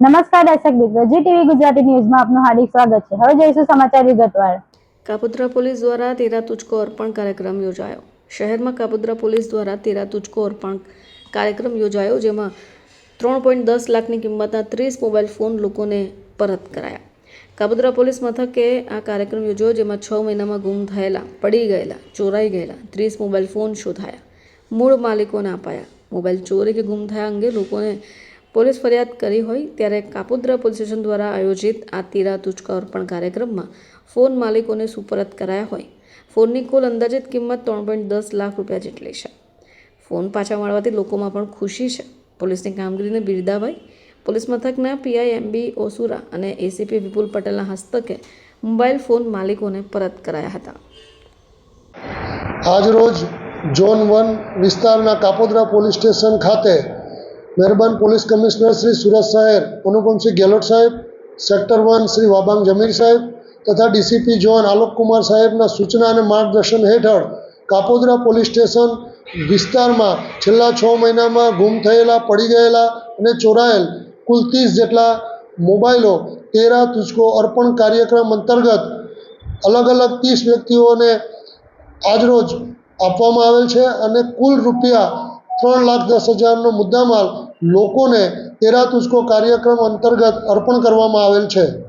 નમસ્કાર દર્શક મિત્રો, જી ટીવી ગુજરાતી ન્યૂઝમાં આપનું હાર્દિક સ્વાગત છે. હવે જોઈશું સમાચાર વિગતવાર. કાપોદ્રા પોલીસ દ્વારા તેરા તુચકો અર્પણ કાર્યક્રમ યોજાયો. શહેરમાં કાપોદ્રા પોલીસ દ્વારા તેરા તુચકો અર્પણ કાર્યક્રમ યોજાયો, જેમાં ત્રણ પોઈન્ટ દસ લાખની કિંમતના ત્રીસ મોબાઈલ ફોન લોકોને પરત કરાયા. કાપોદ્રા પોલીસ મથકે આ કાર્યક્રમ યોજાયો, જેમાં છ મહિનામાં ગુમ થયેલા, પડી ગયેલા, ચોરાઈ ગયેલા ત્રીસ મોબાઈલ ફોન શોધાયા. મૂળ માલિકોને અપાયા. મોબાઈલ ચોરી કે ગુમ થયા અંગે લોકોને પોલીસ ફરિયાદ કરી હોય ત્યારે કાપોદ્રા પોલીસ સ્ટેશન દ્વારા આયોજિત આ તીરા તુચકા અર્પણ કાર્યક્રમમાં ફોન માલિકોને સુપરત કરાયા હોય. ફોનની કુલ અંદાજિત કિંમત ત્રણ પોઈન્ટ દસ લાખ રૂપિયા જેટલી છે. ફોન પાછા મળવાથી લોકોમાં પણ ખુશી છે. પોલીસની કામગીરીને બિરદાભાઈ પોલીસ મથકના પીઆઈ એમબી ઓસુરા અને એસીપી વિપુલ પટેલના હસ્તકે મોબાઈલ ફોન માલિકોને પરત કરાયા હતા. આજરોજ ઝોન વન વિસ્તારના કાપોદ્રા પોલીસ સ્ટેશન ખાતે મહેરબાન પોલીસ કમિશનર શ્રી સુરત શહેર અનુપમસિંહ ગેહલોત સાહેબ, સેક્ટર વન શ્રી વાબાંગ જમીર સાહેબ તથા ડીસીપી ઝોન આલોકકુમાર સાહેબના સૂચના અને માર્ગદર્શન હેઠળ કાપોદ્રા પોલીસ સ્ટેશન વિસ્તારમાં છેલ્લા છ મહિનામાં ગુમ થયેલા, પડી ગયેલા અને ચોરાયેલ કુલ ત્રીસ જેટલા મોબાઈલો તેરા તુચકો અર્પણ કાર્યક્રમ અંતર્ગત અલગ અલગ ત્રીસ વ્યક્તિઓને આજરોજ આપવામાં આવેલ છે અને કુલ રૂપિયા ત્રણ લાખ દસ હજારનો મુદ્દામાલ લોકોને તેરાતુસ્કો કાર્યક્રમ અંતર્ગત અર્પણ કરવામાં આવેલ છે.